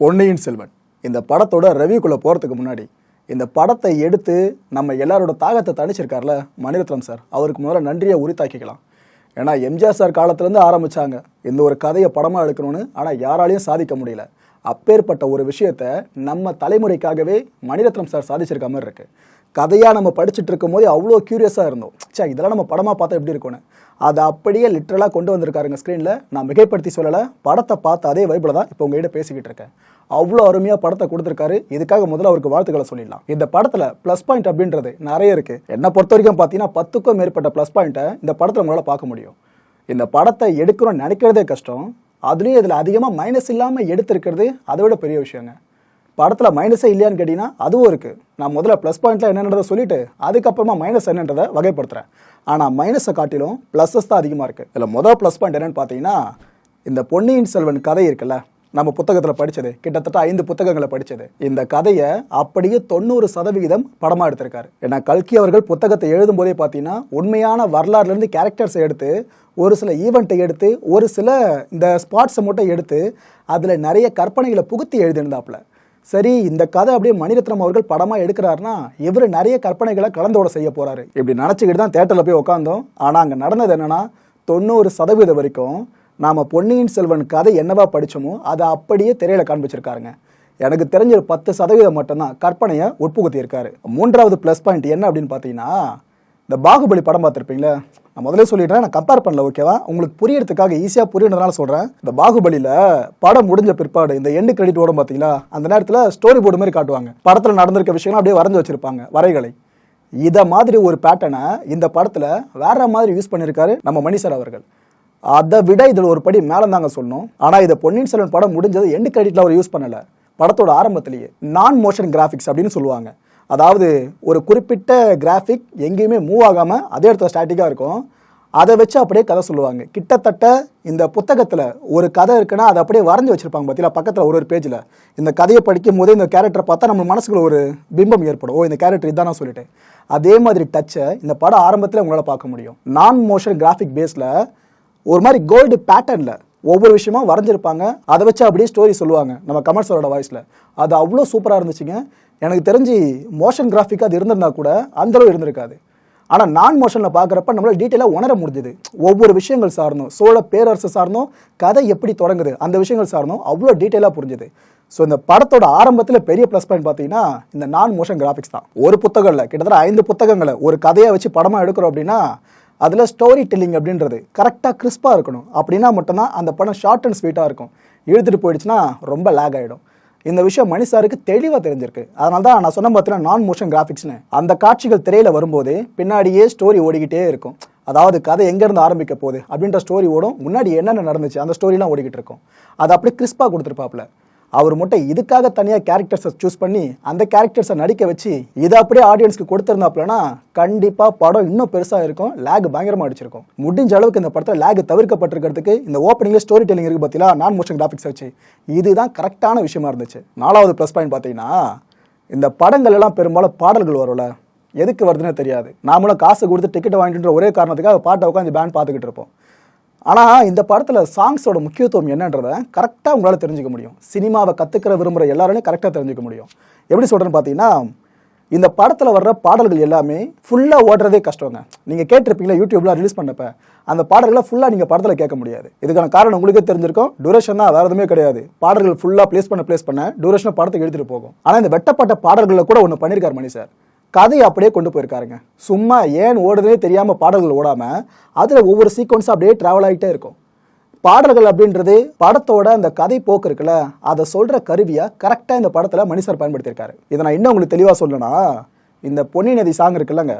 பொன்னியின் செல்வன். இந்த படத்தோட ரவிக்குள்ளே போகிறதுக்கு முன்னாடி இந்த படத்தை எடுத்து நம்ம எல்லாரோட தாகத்தை தணிச்சிருக்கார்ல மணிரத்னம் சார் அவருக்கு முதல்ல நன்றியை உரித்தாக்கிக்கலாம். ஏன்னா எம்ஜிஆர் சார் காலத்துலேருந்து ஆரம்பித்தாங்க இந்த ஒரு கதையை படமாக எடுக்கணும்னு ஆனால் யாராலையும் சாதிக்க முடியல. அப்பேற்பட்ட ஒரு விஷயத்த நம்ம தலைமுறைக்காகவே மணிரத்னம் சார் சாதிச்சிருக்க மாதிரி இருக்குது கதையாக நம்ம படிச்சுட்டு இருக்கும் போது அவ்வளோ க்யூரியஸாக இருந்தோம். சே இதெல்லாம் நம்ம படமாக பார்த்தா எப்படி இருக்கும்னு. அதை அப்படியே லிட்ரலாக கொண்டு வந்திருக்காருங்க ஸ்க்ரீனில் நான் மிகைப்படுத்தி சொல்லலை. படத்தை பார்த்த அதே வைப்பில் தான் இப்போ உங்ககிட்ட பேசிக்கிட்டு இருக்கேன். அவ்வளோ அருமையாக படத்தை கொடுத்துருக்காரு. இதுக்காக முதல்ல அவருக்கு வாழ்த்துக்களை சொல்லிடலாம். இந்த படத்தில் ப்ளஸ் பாயிண்ட் அப்படின்றது நிறைய இருக்குது என்னை பொறுத்த வரைக்கும் பார்த்தீங்கன்னா பத்துக்கும் மேற்பட்ட ப்ளஸ் பாயிண்ட்டை இந்த படத்தில் உங்களால் பார்க்க முடியும். இந்த படத்தை எடுக்கணும்னு நினைக்கிறதே கஷ்டம். அதுலேயும் இதில் அதிகமாக மைனஸ் இல்லாமல் எடுத்திருக்கிறது அதை விட பெரிய விஷயங்க. படத்தில் மைனஸே இல்லையான்னு கேட்டிங்கன்னா அதுவும் இருக்குது நான் முதல்ல ப்ளஸ் பாயிண்ட்டில் என்னன்றதை சொல்லிட்டு அதுக்கப்புறமா மைனஸ் என்னன்றதை வகைப்படுத்துகிறேன் ஆனால் மைனஸை காட்டிலும் ப்ளஸஸ் தான் அதிகமாக இருக்குது இதில் முதல் ப்ளஸ் பாயிண்ட் என்னன்னு பார்த்தீங்கன்னா இந்த பொன்னியின் செல்வன் கதை இருக்குல்ல நம்ம புத்தகத்தில் படித்தது கிட்டத்தட்ட ஐந்து புத்தகங்களை படித்தது இந்த கதையை அப்படியே தொண்ணூறு சதவிகிதம் படமாக எடுத்திருக்காரு. ஏன்னா கல்கி அவர்கள் புத்தகத்தை எழுதும் போதே பார்த்தீங்கன்னா உண்மையான வரலாறுலேருந்து கேரக்டர்ஸை எடுத்து ஒரு சில ஈவெண்ட்டை எடுத்து ஒரு சில இந்த ஸ்பாட்ஸை மட்டும் எடுத்து அதில் நிறைய கற்பனைகளை புகுத்தி எழுதியிருந்தாப்புல. சரி இந்த கதை அப்படியே மணிரத்னம் அவர்கள் படமாக எடுக்கிறாருன்னா இவர் நிறைய கற்பனைகளை கலந்தோட செய்ய போறாரு. இப்படி நினச்சிக்கிட்டு தான் தேட்டரில் போய் உட்காந்தோம் ஆனால் அங்கே நடந்தது என்னன்னா தொண்ணூறு சதவீதம் வரைக்கும் நாம் பொன்னியின் செல்வன் கதை என்னவா படிச்சோமோ அதை அப்படியே திரையில காண்பிச்சிருக்காருங்க. எனக்கு தெரிஞ்ச ஒரு பத்து சதவீதம் மட்டும்தான் கற்பனையை உட்புகுத்தி இருக்காரு மூன்றாவது ப்ளஸ் பாயிண்ட் என்ன அப்படின்னு பார்த்தீங்கன்னா இந்த பாகுபலி படம் பார்த்துருப்பீங்களே நான் முதலே சொல்லிடுறேன் நான் கம்பேர் பண்ணல ஓகேவா உங்களுக்கு புரியறதுக்காக ஈஸியாக புரியணுனால சொல்கிறேன் இந்த பாகுபலியில் படம் முடிஞ்ச பிற்பாடு இந்த எண்டு கிரெடிட் ஓடும் பார்த்தீங்களா? அந்த நேரத்தில் ஸ்டோரி போர்டு மாதிரி காட்டுவாங்க. படத்தில் நடந்திருக்க விஷயங்கள் அப்படியே வரைஞ்சி வச்சிருப்பாங்க வரைகளை இதை மாதிரி ஒரு பேட்டர்னை இந்த படத்தில் வேற மாதிரி யூஸ் பண்ணியிருக்காரு நம்ம மணி சார் அவர்கள். அதை விட இதில் ஒரு படி மேலே தாங்க சொல்லணும். ஆனால் இதை பொன்னியின் செல்வன் படம் முடிஞ்சது எண்டு கிரெடிட்டில் அவர் யூஸ் பண்ணலை. படத்தோட ஆரம்பத்திலேயே நான் மோஷன் கிராஃபிக்ஸ் அப்படின்னு சொல்லுவாங்க. அதாவது ஒரு குறிப்பிட்ட கிராஃபிக் எங்கேயுமே மூவ் ஆகாமல் அதே இடத்துல ஸ்டாட்டிக்காக இருக்கும். அதை வச்சு அப்படியே கதை சொல்லுவாங்க. கிட்டத்தட்ட இந்த புத்தகத்தில் ஒரு கதை இருக்குன்னா அதை அப்படியே வரைஞ்சி வச்சுருப்பாங்க பார்த்தீங்களா பக்கத்தில் ஒரு ஒரு பேஜில் இந்த கதையை படிக்கும் போதே இந்த கேரக்டரை பார்த்தா நம்ம மனசுக்குள்ள ஒரு பிம்பம் ஏற்படும். ஓ இந்த கேரக்டர் இதான் நான் சொல்லிட்டு அதே மாதிரி டச்சை இந்த படம் ஆரம்பத்தில் உங்களால் பார்க்க முடியும். நான் மோஷன் கிராஃபிக் பேஸில் ஒரு மாதிரி கோல்டு பேட்டர்னில் ஒவ்வொரு விஷயமும் வரைஞ்சிருப்பாங்க. அதை வச்சு அப்படியே ஸ்டோரி சொல்லுவாங்க. நம்ம கமர்ஸரோட வாய்ஸில் அது அவ்வளோ சூப்பராக இருந்துச்சுங்க. எனக்கு தெரிஞ்சு மோஷன் கிராஃபிக் அது இருந்திருந்தா கூட அந்த அளவு இருந்திருக்காது. ஆனால் நான் மோஷனில் பார்க்குறப்ப நம்மளால் டீட்டெயிலாக உணர முடிஞ்சுது. ஒவ்வொரு விஷயங்கள் சார்ந்தும். சோழ பேரரசு சார்ந்தும் கதை எப்படி தொடங்குது அந்த விஷயங்கள் சார்ந்தும் அவ்வளோ டீட்டெயிலாக புரிஞ்சுது. ஸோ இந்த படத்தோட ஆரம்பத்தில் பெரிய ப்ளஸ் பாயிண்ட் பார்த்தீங்கன்னா இந்த நான் மோஷன் கிராஃபிக்ஸ் தான். ஒரு புத்தகம் இல்லை கிட்டத்தட்ட ஐந்து புத்தகங்களை ஒரு கதையை வச்சு படமாக எடுக்கிறோம் அப்படின்னா அதில் ஸ்டோரி டெல்லிங் அப்படின்றது கரெக்டாக கிறிஸ்பாக இருக்கணும். அப்படின்னா மட்டும்தான் அந்த படம் ஷார்ட் அண்ட் ஸ்வீட்டாக இருக்கும். இழுத்துட்டு போயிடுச்சுன்னா ரொம்ப லேக் ஆகிடும் இந்த விஷயம் மணி சாருக்கு தெளிவாக தெரிஞ்சிருக்கு. அதனால தான் நான் சொன்ன பார்த்தீங்கன்னா நான் மோஷன் கிராஃபிக்ஸ்னு அந்த காட்சிகள் திரையில் வரும்போது பின்னாடியே ஸ்டோரி ஓடிக்கிட்டே இருக்கும். அதாவது கதை எங்கேருந்து ஆரம்பிக்க போகுது அப்படின்ற ஸ்டோரி ஓடும். முன்னாடி என்னென்ன நடந்துச்சு அந்த ஸ்டோரிலாம் ஓடிக்கிட்டு இருக்கும். அதை அப்படியே கிறிஸ்பாக கொடுத்துருப்பாப்புல. அவர் மட்டும் இதுக்காக தனியாக கேரக்டர்ஸை சூஸ் பண்ணி அந்த கேரக்டர்ஸை நடிக்க வச்சு இதை அப்படியே ஆடியன்ஸ்க்கு கொடுத்துருந்தாப்புலனா கண்டிப்பாக படம் இன்னும் பெருசாக இருக்கும். லேக் பயங்கரமாக அடிச்சிருக்கும். முடிஞ்ச அளவுக்கு இந்த படத்தில் லேக் தவிர்க்கப்பட்டிருக்கிறதுக்கு இந்த ஓப்பனிங்கில் ஸ்டோரி டெல்லிங் இருக்குது பார்த்தீங்களா நான் மோஷன் கிராஃபிக்ஸ் வச்சு. இதுதான் கரெக்டான விஷயமா இருந்துச்சு. நாலாவது ப்ளஸ் பாயிண்ட் பார்த்தீங்கன்னா இந்த படங்கள் எல்லாம் பெரும்பாலும் பாடல்கள் வரும்ல. எதுக்கு வருதுன்னு தெரியாது. நாமளும் காசு கொடுத்து டிக்கெட் வாங்கிட்டுன்ற ஒரே காரணத்துக்காக பாட்டை உட்காந்து பேண்ட் பார்த்துக்கிட்டு இருப்போம். ஆனால் இந்த படத்தில் சாங்ஸோட முக்கியத்துவம் என்னன்றதை கரெக்டாக உங்களால் தெரிஞ்சுக்க முடியும். சினிமாவை கற்றுக்கிற விரும்புகிற எல்லாராலையும் கரெக்டாக தெரிஞ்சுக்க முடியும். எப்படி சொல்கிறேன்னு பார்த்தீங்கன்னா இந்த படத்தில் வர்ற பாடல்கள் எல்லாமே ஃபுல்லாக ஓடுறதே கஷ்டங்க. நீங்கள் கேட்டிருப்பீங்களா யூடியூப்ல ரிலீஸ் பண்ணப்ப அந்த பாடல்களை ஃபுல்லாக நீங்கள் படத்தில் கேட்க முடியாது. இதுக்கான காரணம் உங்களுக்கே தெரிஞ்சிருக்கும். டூரேஷன் தான் வேறு எதுவுமே கிடையாது. பாடல்கள் ஃபுல்லாக ப்ளேஸ் பண்ண ப்ளேஸ் பண்ண டூரேஷனை படத்துக்கு எடுத்துகிட்டு போகும். ஆனால் இந்த வெட்டப்பட்ட பாடல்களில் கூட ஒன்று பண்ணியிருக்காரு மணி சார். கதையை அப்படியே கொண்டு போயிருக்காருங்க. சும்மா ஏன் ஓடுறதே தெரியாமல் பாடல்கள் ஓடாமல் அதில் ஒவ்வொரு சீக்வன்ஸும் அப்படியே ட்ராவல் ஆகிட்டே இருக்கும். பாடல்கள் அப்படின்றது படத்தோட அந்த கதை போக்கு இருக்குல்ல அதை சொல்கிற கருவியை கரெக்டாக இந்த படத்தில் மனுஷர் பயன்படுத்தியிருக்காரு. இதை நான் இன்னும் உங்களுக்கு தெளிவாக சொல்லணும்னா இந்த பொன்னி நதி சாங் இருக்குல்லங்க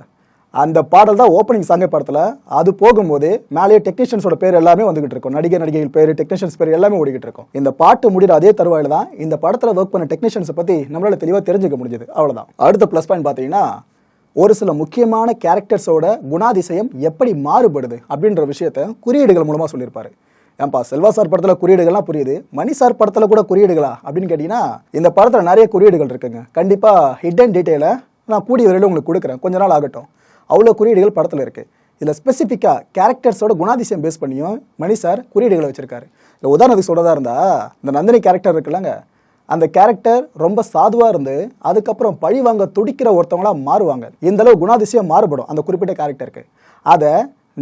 அந்த பாடல் தான் ஓப்பனிங் சாங்க படத்தில். அது போகும்போது மேலேயே டெக்னீஷியன்ஸோட பேர் எல்லாமே வந்துகிட்டு இருக்கும். நடிகர் நடிகைகள் பேர் டெக்னீஷியன்ஸ் பேர் எல்லாமே ஓடிக்கிட்டு இருக்கும். இந்த பாட்டு முடிகிற அதே தருவாயில தான் இந்த படத்தில் ஒர்க் பண்ண டெக்னீஷியன்ஸை பற்றி நம்மளால் தெளிவாக தெரிஞ்சுக்க முடிஞ்சது. அவ்வளோதான் அடுத்த ப்ளஸ் பாயிண்ட் பார்த்தீங்கன்னா ஒரு சில முக்கியமான கேரக்டர்ஸோட குணாதிசயம் எப்படி மாறுபடுது அப்படின்ற விஷயத்த குறியீடுகள் மூலமாக சொல்லியிருப்பாரு. ஏன்பா செல்வா சார் படத்தில் குறியீடுகள்லாம் புரியுது. மணி சார் படத்தில் கூட குறியீடுகளா அப்படின்னு கேட்டிங்கன்னா இந்த படத்தில் நிறைய குறியீடுகள் இருக்குங்க. கண்டிப்பாக ஹிட் அண்ட் டீட்டெயிலை நான் கூடிய வரையில் உங்களுக்கு கொடுக்குறேன். கொஞ்ச நாள் ஆகட்டும். அவ்வளோ குறியீடுகள் படத்தில் இருக்குது இதில் ஸ்பெசிஃபிக்காக கேரக்டர்ஸோட குணாதிசயம் பேஸ் பண்ணியும் மணி சார் குறியீடுகளை வச்சுருக்காரு. இல்லை உதாரணத்துக்கு சொல்கிறதா இருந்தால் இந்த நந்தினி கேரக்டர் இருக்குல்லங்க. அந்த கேரக்டர் ரொம்ப சாதுவாக இருந்து அதுக்கப்புறம் பழி வாங்க துடிக்கிற ஒருத்தவங்களா மாறுவாங்க. இந்தளவு குணாதிசயம் மாறுபடும் அந்த குறிப்பிட்ட கேரக்டருக்கு அதை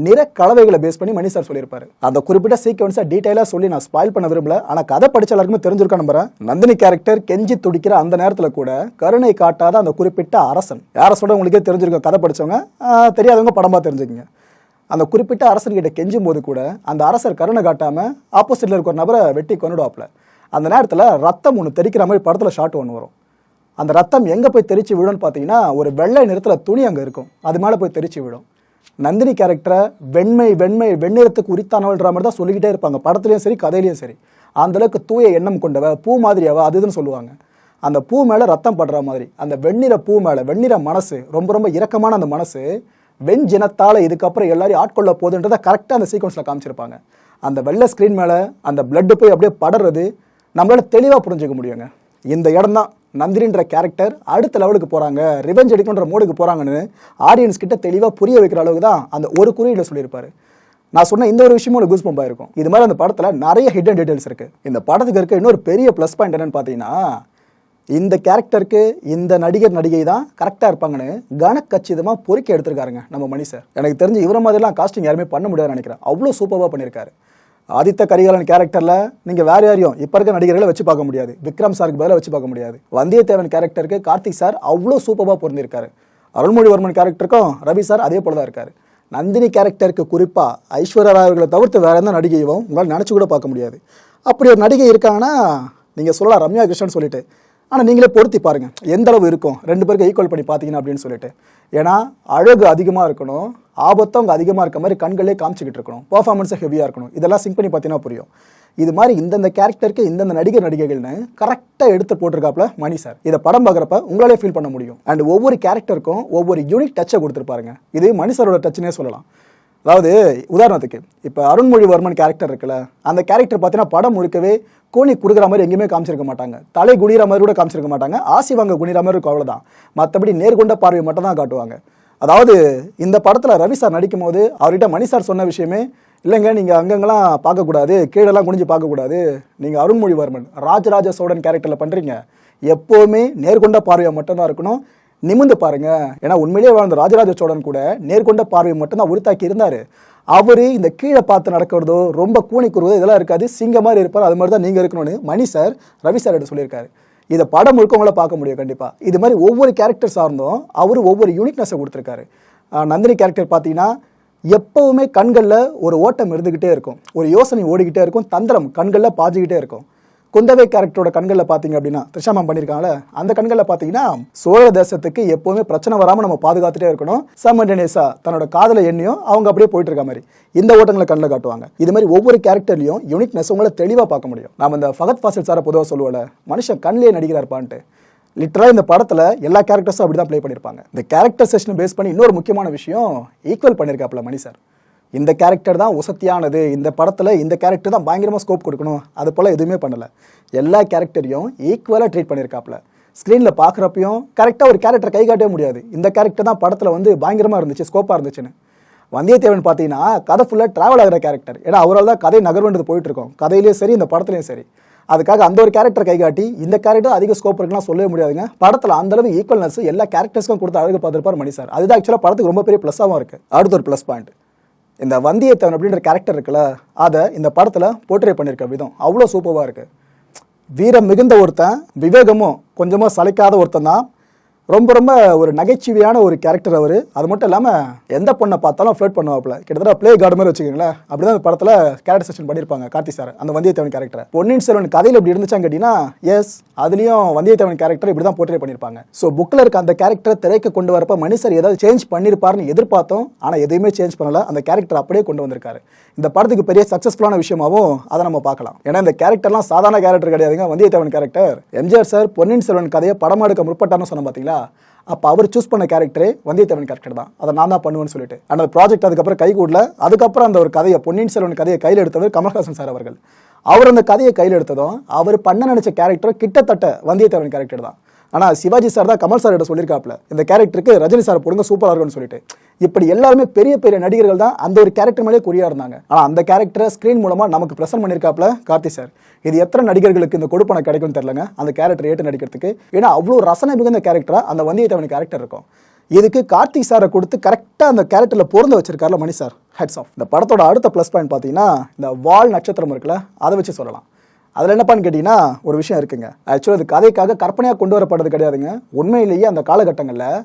நிற கலவைகளை பேஸ் பண்ணி மணி சார் சொல்லியிருப்பாரு. அந்த குறிப்பிட்ட சீக்வன்ஸை டீட்டெயிலாக சொல்லி நான் ஸ்பாயில் பண்ண விரும்பல. ஆனால் கதை படிச்ச எல்லாருக்குமே தெரிஞ்சிருக்கா நம்புறேன். நந்தினி கேரக்டர் கெஞ்சி துடிக்கிற அந்த நேரத்தில் கூட கருணை காட்டாத அந்த குறிப்பிட்ட அரசன். யாரை சொல்ல உங்களுக்கே தெரிஞ்சிருக்கோம். கதை படிச்சவங்க தெரியாதவங்க படமாக தெரிஞ்சுக்கங்க. அந்த குறிப்பிட்ட அரசர்கிட்ட கெஞ்சும் போது கூட அந்த அரசர் கருணை காட்டாமல் ஆப்போசிட்ல இருக்க ஒரு நபரை வெட்டி கொண்டுடுவாப்ல அந்த நேரத்தில் ரத்தம் ஒன்று தெரிக்கிற மாதிரி படத்தில் ஷாட் ஒன்று வரும். அந்த ரத்தம் எங்கே போய் தெரிச்சு விழும்னு பார்த்தீங்கன்னா ஒரு வெள்ளை நிறத்தில் துணி அங்கே இருக்கும். அது மேலே போய் தெரிச்சு விடும் நந்தினி கேரக்டரை வெண்மை வெண்மை வெண்ணிறத்துக்கு உரித்தானவள்ன்ற மாதிரி தான் சொல்லிக்கிட்டே இருப்பாங்க. படத்துலையும் சரி கதையிலையும் சரி. அந்த அளவுக்கு தூய எண்ணம் கொண்டவ பூ மாதிரியாவா அது இதுன்னு சொல்லுவாங்க. அந்த பூ மேலே ரத்தம் படுற மாதிரி அந்த வெண்ணிற பூ மேலே வெண்ணிற மனசு ரொம்ப ரொம்ப இரக்கமான அந்த மனசு வெஞ்சினத்தால் இதுக்கப்புறம் எல்லாரையும் ஆட்கொள்ள போகுதுன்றதை கரெக்டாக அந்த சீக்வன்ஸில் காமிச்சிருப்பாங்க. அந்த வெள்ளை ஸ்க்ரீன் மேலே அந்த பிளட்டு போய் அப்படியே படுறது நம்மளால் தெளிவாக புரிஞ்சுக்க முடியுங்க. இந்த இடம் தான் நந்தினின்ற கேரக்டர் அடுத்த லெவலுக்கு போகிறாங்க ரிவெஞ்ச் எடுக்கணுன்ற மோடுக்கு போகிறாங்கன்னு ஆடியன்ஸ் கிட்ட தெளிவாக புரிய வைக்கிற அளவுக்கு தான் அந்த ஒரு குறியீடில் சொல்லியிருப்பார். நான் சொன்ன இந்த ஒரு விஷயமும் ஒரு குஸ்பம்பாக இருக்கும் இது மாதிரி அந்த படத்தில் நிறைய ஹிடன் டீடைல்ஸ் இருக்குது இந்த படத்துக்கு இருக்க இன்னொரு பெரிய ப்ளஸ் பாயிண்ட் என்னென்னு பார்த்தீங்கன்னா இந்த கேரக்டருக்கு இந்த நடிகர் நடிகை தான் கரெக்டாக இருப்பாங்கன்னு கனக்கச்சிதமாக பொறுக்கி எடுத்திருக்காருங்க நம்ம மணி சார் எனக்கு தெரிஞ்சு இவர மாதிரிலாம் காஸ்டிங் யாருமே பண்ண முடியாதுன்னு நினைக்கிறேன். அவ்வளோ சூப்பராக பண்ணியிருக்காரு. ஆதித்த கரிகாலன் கேரக்டரில் நீங்கள் வேறு யாரையும் இப்போ இருக்க நடிகர்களை வச்சு பார்க்க முடியாது. விக்ரம் சாருக்கு பதிலாக வச்சு பார்க்க முடியாது. வந்தியத்தேவன் கேரக்டருக்கு கார்த்திக் சார் அவ்வளோ சூப்பராக பொருந்திருக்காரு. அருள்மொழிவர்மன் கேரக்டருக்கும் ரவி சார் அதே போல தான் இருக்கார். நந்தினி கேரக்டருக்கு குறிப்பாக ஐஸ்வர்யா ராய் அவர்களை தவிர்த்து வேற எந்த நடிகையும் உங்களால் நினச்சி கூட பார்க்க முடியாது. அப்படி ஒரு நடிகை இருக்காங்கன்னா நீங்கள் சொல்லலாம் ரம்யா கிருஷ்ணன் சொல்லிட்டு ஆனால் நீங்களே பொருத்தி பாருங்கள் எந்த அளவு இருக்கும்? ரெண்டு பேருக்கு ஈக்குவல் பண்ணி பார்த்தீங்கன்னா அப்படின்னு சொல்லிட்டு. ஏன்னா அழகு அதிகமாக இருக்கணும் ஆபத்தும் அங்கே அதிகமாக இருக்க மாதிரி கண்களே காமிச்சிக்கிட்டு இருக்கணும். பர்ஃபார்மன்ஸும் ஹெவியாக இருக்கணும். இதெல்லாம் சிங்க் பண்ணி பார்த்தீங்கன்னா புரியும். இது மாதிரி இந்தந்த கேரக்டருக்கு இந்தந்த நடிகர் நடிகைகள்னு கரெக்டாக எடுத்து போட்டிருக்காப்புல மணி சார் இதை படம் பார்க்குறப்ப உங்களாலே ஃபீல் பண்ண முடியும். அண்ட் ஒவ்வொரு கேரக்டருக்கும் ஒவ்வொரு யூனிக் டச்சை கொடுத்துருப்பாருங்க. இது மணி சாரோட டச்சுனே சொல்லலாம். அதாவது உதாரணத்துக்கு இப்போ அருண்மொழிவர்மன் கேரக்டர் இருக்குல்ல அந்த கேரக்டர் பார்த்தீங்கன்னா படம் முழுக்கவே கோழி கொடுக்குற மாதிரி எங்கேயுமே காமிச்சிருக்க மாட்டாங்க. தலை குடிகிற மாதிரி கூட காமிச்சிருக்க மாட்டாங்க. ஆசி வாங்க குனிற மாதிரி இருக்கும் அவ்வளோதான் மற்றபடி நேர்கொண்ட பார்வை மட்டும் தான் காட்டுவாங்க. அதாவது இந்த படத்தில் ரவி சார் நடிக்கும் போது அவர்கிட்ட மணி சார் சொன்ன விஷயமே இல்லைங்க நீங்கள் அங்கங்கெல்லாம் பார்க்கக்கூடாது கீழெல்லாம் குனிஞ்சு பார்க்கக்கூடாது நீங்கள் அருண்மொழிவர்மன் ராஜராஜ சோழன் கேரக்டரில் பண்ணுறீங்க எப்போவுமே நேர்கொண்ட பார்வையை மட்டும்தான் இருக்கணும். நிமிந்து பாருங்க. ஏன்னா உண்மையிலேயே வாழ்ந்த ராஜராஜ சோழன் கூட நேர்கொண்ட பார்வை மட்டும்தான் உருத்தாக்கி இருந்தார். அவர் இந்த கீழே பார்த்து நடக்கிறதோ ரொம்ப கூணி கூறுவதோ இதெல்லாம் இருக்காது. சிங்க மாதிரி இருப்பார். அது மாதிரி தான் நீங்கள் இருக்கணும்னு மணி சார் ரவி சார் சொல்லியிருக்காரு. இதை படம் முழுக்க உங்களை பார்க்க முடியும் கண்டிப்பாக இது மாதிரி ஒவ்வொரு கேரக்டர் சார்ந்தும் அவர் ஒவ்வொரு யூனிக்னஸை கொடுத்துருக்காரு. நந்தினி கேரக்டர் பார்த்தீங்கன்னா எப்போவுமே கண்களில் ஒரு ஓட்டம் இருந்துக்கிட்டே இருக்கும். ஒரு யோசனை ஓடிக்கிட்டே இருக்கும். தந்திரம் கண்களில் பாஞ்சிக்கிட்டே இருக்கும். குந்தவை கேரக்டரோட கண்களில் பார்த்தீங்க அப்படின்னா த்ரிஷாமம் பண்ணியிருக்காங்களே அந்த கண்களில் பார்த்தீங்கன்னா சோழ தேசத்துக்கு எப்போவுமே பிரச்சனை வராமல் நம்ம பாதுகாத்துட்டே இருக்கணும். சமண்டனேசா தன்னோட காதலை எண்ணியும் அவங்க அப்படியே போயிட்டு இருக்க மாதிரி. இந்த ஓட்டங்களை கண்ணில் காட்டுவாங்க. இது மாதிரி ஒவ்வொரு கேரக்டர்லையும் யூனிக்னஸ் உங்களை தெளிவாக பார்க்க முடியும். நம்ம இந்த ஃபகத் ஃபாசில் சாரை பொதுவாக சொல்லுவோம்ல மனுஷன் கண்ணிலே நடிக்கிறார்ப்பான்ட்டு. லிட்டராக இந்த படத்தில் எல்லா கேரக்டர்ஸும் அப்படி தான் ப்ளே பண்ணியிருப்பாங்க இந்த கேரக்டர் செஷனை பேஸ் பண்ணி இன்னொரு முக்கியமான விஷயம் ஈக்குவல் பண்ணியிருக்காப்புல மணி சார் இந்த கேரக்டர் தான் உசத்தியானது. இந்த படத்தில் இந்த கேரக்டர் தான் பயங்கரமாக ஸ்கோப் கொடுக்கணும். அது போல் எதுவுமே பண்ணலை. எல்லா கேரக்டரையும் ஈக்குவலாக ட்ரீட் பண்ணியிருக்காப்புல ஸ்க்ரீனில் பார்க்குறப்பையும் கரெக்டாக ஒரு கேரக்டர் கை காட்டவே முடியாது. இந்த கேரக்டர் தான் படத்தில் வந்து பயங்கரமாக இருந்துச்சு ஸ்கோப்பாக இருந்துச்சுன்னு. வந்தியத்தேவன் பார்த்தீங்கன்னா கதை ஃபுல்லாக ட்ராவல் ஆகிற கேரக்டர் ஏன்னா அவரால் தான் கதை நகர்வன்றது போயிட்டுருக்கோம். கதையிலையும் சரி இந்த படத்துலையும் சரி. அதுக்காக அந்த ஒரு கேரக்டர் கை காட்டி இந்த கேரக்டர் அதிக ஸ்கோப் இருக்குன்னா சொல்லவே முடியாதுங்க. படத்தில் அந்தளவு ஈக்குவல்னஸ் எல்லா கேரக்டர்ஸ்க்கும் கொடுத்து அழகு பார்த்துருப்பார் மணி சார் அதுதான் ஆக்சுவலாக படத்துக்கு ரொம்ப பெரிய ப்ளஸ்ஸாகவும் இருக்குது அடுத்த ஒரு ப்ளஸ் பாயிண்ட் இந்த வந்தியத்தேவன் அப்படின்ற கேரக்டர் இருக்குல்ல அதை இந்த படத்தில் போர்ட்ரே பண்ணியிருக்க விதம் அவ்வளோ சூப்பராக இருக்குது வீரம் மிகுந்த ஒருத்தன் விவேகமும் கொஞ்சமாக சளைக்காத ஒருத்தன் தான். ரொம்ப ரொம்ப ஒரு நகைச்சுவையான ஒரு கேரக்டர் அவர். அது மட்டும் இல்லாமல் எந்த பொண்ணை பார்த்தாலும் ஃப்ளோட் பண்ணுவாப்புல. கிட்டத்தட்ட ப்ளே கார்டு மாதிரி வச்சுக்கோங்களேன். அப்படிதான் அந்த படத்தில் கேரக்டர் செஷன் பண்ணியிருப்பாங்க கார்த்தி சார் அந்த வந்தியத்தேவன் கேரக்டர் பொன்னியின் செல்வன் கதையில் இப்படி இருந்துச்சாங்க கேட்டிங்கன்னா எஸ் அதுலேயும் வந்தியத்தேவன் கேரக்டர் இப்படி தான் போர்ட்ரே பண்ணியிருப்பாங்க ஸோ புக்கில் இருக்க அந்த கேரக்டர் திரைக்கு கொண்டு வரப்ப மனுஷர் ஏதாவது சேஞ்ச் பண்ணியிருப்பாருன்னு எதிர்பார்த்தோம். ஆனால் எதுவுமே சேஞ்ச் பண்ணல. அந்த கேரக்டர் அப்படியே கொண்டு வந்திருக்காரு. இந்த படத்துக்கு பெரிய சக்ஸஸ்ஃபுல்லான விஷயமாகவும் அதை நம்ம பார்க்கலாம். ஏன்னா இந்த கேரக்டர்லாம் சாதாரண கேரக்டர் கிடையாதுங்க. Vandiyathevan character MGR sir Ponniyin Selvan கதையை படமா எடுக்க முற்பட்டார்னு சொன்ன பார்த்தீங்களா அப்போ அவர் சூஸ் பண்ண கேரக்டரே வந்தியத்தேவன் கேரக்டர் தான். அதை நான் தான் பண்ணுவேன்னு சொல்லிட்டு. அந்த ப்ராஜெக்ட் அதுக்கப்புறம் கை கூடல அதுக்கப்புறம் அந்த ஒரு கதையை பொன்னியின் செல்வன் கதையை கையில் எடுத்தவர் கமல்ஹாசன் சார் அவர்கள். அவர் அந்த கதையை கையில் எடுத்ததும் அவர் பண்ண நினைச்ச கேரக்டர் கிட்டத்தட்ட வந்தியத்தேவன் கேரக்டர் தான். ஆனால் சிவாஜி சார் தான் கமல் சார் கிட்ட சொல்லியிருக்காப்ல இந்த கேரக்டருக்கு ரஜினி சார் போடுங்க சூப்பராக இருக்கும்னு சொல்லிட்டு. இப்படி எல்லாருமே பெரிய பெரிய நடிகர்கள் தான் அந்த ஒரு கேரக்டர் மேலே குறியாக இருந்தாங்க. ஆனால் அந்த கேரக்டரை ஸ்க்ரீன் மூலமாக நமக்கு ப்ரெசென்ட் பண்ணியிருக்காப்ல கார்த்தி சார். இது எத்தனை நடிகர்களுக்கு இந்த கொடுப்பனை கிடைக்கும்னு தெரிலங்க அந்த கேரக்டர் ஏற்று நடிக்கிறதுக்கு. ஏன்னா அவ்வளோ ரசனை மிகுந்த கேரக்டராக அந்த வந்தியத்தேவன் கேரக்டர் இருக்கும். இதுக்கு கார்த்திக் சாரை கொடுத்து கரெக்டாக அந்த கேரக்டரில் பொருந்த வச்சிருக்காருல மணி சார். ஹெட்ஸ் ஆஃப் இந்த படத்தோட அடுத்த ப்ளஸ் பாயிண்ட் பார்த்தீங்கன்னா இந்த வால் நட்சத்திரம் இருக்குல்ல அதை வச்சு சொல்லலாம். அதில் என்னப்பான்னு கேட்டிங்கன்னா ஒரு விஷயம் இருக்குங்க. ஆக்சுவலாக அது கதைக்காக கற்பனையாக கொண்டு வரப்படுறது கிடையாதுங்க. உண்மையிலேயே அந்த காலகட்டங்களில்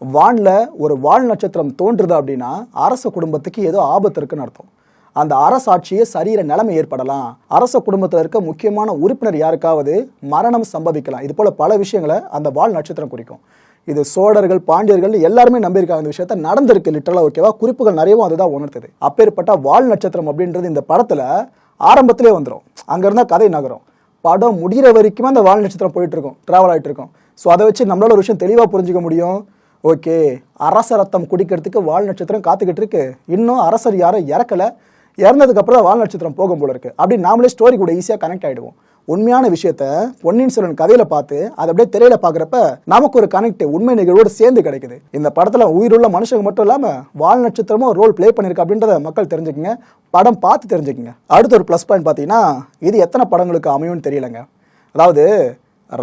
வானில் ஒரு வால் நட்சத்திரம் தோன்றுது அப்படின்னா அரச குடும்பத்துக்கு ஏதோ ஆபத்து இருக்குன்னு அர்த்தம். அந்த அரசாட்சியை சரீர நிலைமை ஏற்படலாம். அரச குடும்பத்தில் இருக்க முக்கியமான உறுப்பினர் யாருக்காவது மரணம் சம்பவிக்கலாம். இது போல் பல விஷயங்களை அந்த வால் நட்சத்திரம் குறிக்கும். இது சோழர்கள் பாண்டியர்கள் எல்லாருமே நம்பியிருக்காங்க. இந்த விஷயத்த நடந்திருக்கு லிட்டரலாக ஓகேவா குறிப்புகள் நிறையவும் அதுதான் உணர்த்துது. அப்பேற்பட்ட வால் நட்சத்திரம் அப்படின்றது இந்த படத்தில் ஆரம்பத்திலே வந்துடும் அங்கே இருந்தால் கதை நகரும். படம் முடிகிற வரைக்குமே அந்த வால் நட்சத்திரம் போயிட்டுருக்கும் ட்ராவல் ஆகிட்டு இருக்கும். ஸோ அதை வச்சு நம்மளால ஒரு விஷயம் தெளிவாக புரிஞ்சுக்க முடியும். ஓகே அரச ரத்தம் குடிக்கிறதுக்கு வால் நட்சத்திரம் காத்துக்கிட்டு இருக்கு. இன்னும் அரசர் யாரும் இறக்கல. இறந்ததுக்கப்புறம் தான் வால் நட்சத்திரம் போகும் போல இருக்கு. அப்படி நாமளே ஸ்டோரி கூட ஈஸியாக கனெக்ட் ஆகிடுவோம் உண்மையான விஷயத்த பொன்னியின் செல்வன் கதையில பார்த்து அதை அப்படியே திரையில பார்க்குறப்ப நமக்கு ஒரு கனெக்ட் உண்மை நிகழ்வோடு சேர்ந்து கிடைக்குது. இந்த படத்துல உயிருள்ள மனுஷங்க மட்டும் இல்லாம வால் நட்சத்திரமும் ரோல் ப்ளே பண்ணிருக்கு அப்படின்றத மக்கள் தெரிஞ்சுக்கங்க. படம் பார்த்து தெரிஞ்சுக்கங்க. அடுத்த ஒரு ப்ளஸ் பாயிண்ட் பார்த்தீங்கன்னா இது எத்தனை படங்களுக்கு அமையும்னு தெரியலங்க. அதாவது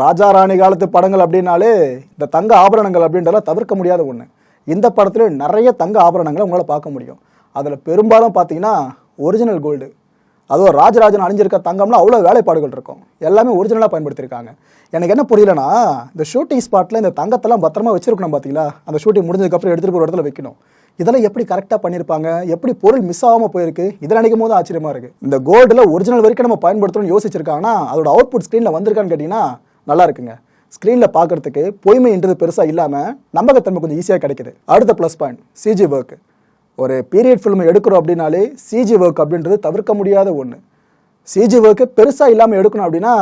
ராஜா ராணி காலத்து படங்கள் அப்படின்னாலே இந்த தங்க ஆபரணங்கள் அப்படின்றதெல்லாம் தவிர்க்க முடியாத ஒன்று இந்த படத்துல நிறைய தங்க ஆபரணங்களை உங்களால் பார்க்க முடியும். அதில் பெரும்பாலும் பார்த்தீங்கன்னா ஒரிஜினல் கோல்டு அதுவும் ராஜராஜன் அணிஞ்சிருக்க தங்கம்லாம் அவ்வளோ வேலைப்பாடுகள் இருக்கும். எல்லாமே ஒரிஜினலாக பயன்படுத்தியிருக்காங்க. எனக்கு என்ன புரியலனா இந்த ஷூட்டிங் ஸ்பாட்டில் இந்த தங்கத்தெல்லாம் பத்திரமா வச்சிருக்கணும் பார்த்தீங்களா அந்த ஷூட்டிங் முடிஞ்சதுக்கப்புறம் எடுத்துகிட்டு ஒரு இடத்துல வைக்கணும். இதெல்லாம் எப்படி கரெக்டாக பண்ணியிருப்பாங்க? எப்படி பொருள் மிஸ் ஆகாமல் போயிருக்கு? இதில் நினைக்கும் போது ஆச்சரியமா இருக்குது இந்த கோல்டில் ஒரிஜினல் வரைக்கும் நம்ம பயன்படுத்தணும்னு யோசிச்சிருக்காங்கன்னா அதோட அவுட்புட் ஸ்க்ரீனில் வந்திருக்கான்னு கேட்டிங்கன்னா நல்லா இருக்குங்க. ஸ்க்ரீனில் பார்க்கறதுக்கு பொய்மைன்றது பெருசாக இல்லாமல் நம்பகத்தன்மை கொஞ்சம் ஈஸியாக கிடைக்குது. அடுத்த ப்ளஸ் பாயிண்ட் சிஜி ஒர்க்கு ஒரு பீரியட் ஃபிலிம் எடுக்கிறோம் அப்படின்னாலே சிஜி ஒர்க் அப்படின்றது தவிர்க்க முடியாத ஒன்று சிஜி ஒர்க்கு பெருசாக இல்லாமல் எடுக்கணும் அப்படின்னா